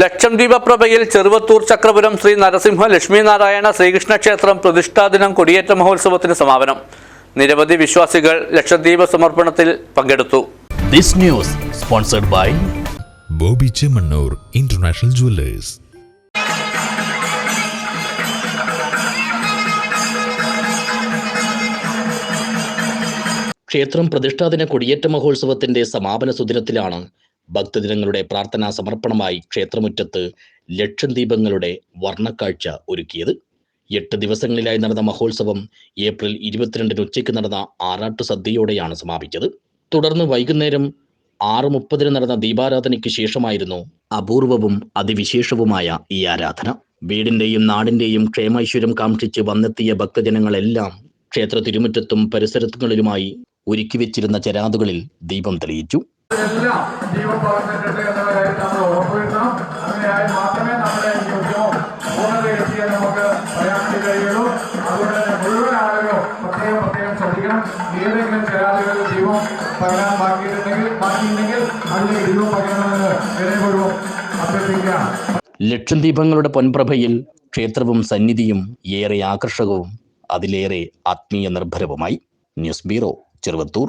ലക്ഷദ്വീപ പ്രഭയിൽ ചെറുവത്തൂർ ചക്രപുരം ശ്രീ നരസിംഹ ലക്ഷ്മീനാരായണ ശ്രീകൃഷ്ണ ക്ഷേത്രം പ്രതിഷ്ഠാദിനം കൊടിയേറ്റ മഹോത്സവത്തിന് സമാപനം. നിരവധി വിശ്വാസികൾ ലക്ഷദ്വീപ സമർപ്പണത്തിൽ പങ്കെടുത്തു. This news sponsored by Boby Chemmanur international jewellers. ക്ഷേത്രം പ്രതിഷ്ഠാദിന കൊടിയേറ്റ മഹോത്സവത്തിന്റെ സമാപന സുദിനത്തിലാണ് ഭക്തജനങ്ങളുടെ പ്രാർത്ഥനാ സമർപ്പണമായി ക്ഷേത്രമുറ്റത്ത് ലക്ഷം ദീപങ്ങളുടെ വർണക്കാഴ്ച ഒരുക്കിയത്. എട്ട് ദിവസങ്ങളിലായി നടന്ന മഹോത്സവം ഏപ്രിൽ ഇരുപത്തിരണ്ടിന് ഉച്ചയ്ക്ക് നടന്ന ആറാട്ടു സദ്യയോടെയാണ് സമാപിച്ചത്. തുടർന്ന് വൈകുന്നേരം ആറ് മുപ്പതിന് നടന്ന ദീപാരാധനയ്ക്ക് ശേഷമായിരുന്നു അപൂർവവും അതിവിശേഷവുമായ ഈ ആരാധന. വീടിന്റെയും നാടിന്റെയും ക്ഷേമൈശ്വര്യം കാംക്ഷിച്ച് വന്നെത്തിയ ഭക്തജനങ്ങളെല്ലാം ക്ഷേത്ര തിരുമുറ്റത്തും പരിസരങ്ങളിലുമായി ഒരുക്കി വെച്ചിരുന്ന ചരാതുകളിൽ ദീപം തെളിയിച്ചു. എല്ലാം ജീവൻ പകർന്നിട്ടുണ്ട് എന്നുള്ള കാര്യം നമ്മൾ ഉറപ്പുവരുത്തണം. അങ്ങനെയായി മാത്രമേ നമ്മുടെ ഈ ഉദ്യമം പൂർണതയെത്തിയ നമുക്ക് പറയാൻ കഴിയുള്ളൂ. അതുകൊണ്ട് തന്നെ മുഴുവൻ ആളുകളും പ്രത്യേകം പ്രത്യേകം ശ്രദ്ധിക്കണം. ഏതെങ്കിലും ചില ആളുകൾ ദീപം പകരാൻ ബാക്കിയിട്ടുണ്ടെങ്കിൽ ബാക്കിയുണ്ടെങ്കിൽ അതിലേക്ക് ജീവൻ പകരണമെന്ന് വിനയപൂർവം അഭ്യർത്ഥിക്കുകയാണ്. ലക്ഷം ദീപങ്ങളുടെ പൊൻപ്രഭയിൽ ക്ഷേത്രവും സന്നിധിയും ഏറെ ആകർഷകവും അതിലേറെ ആത്മീയ നിർഭരവുമായി ന്യൂസ് ബ്യൂറോ ചെറുവത്തൂർ.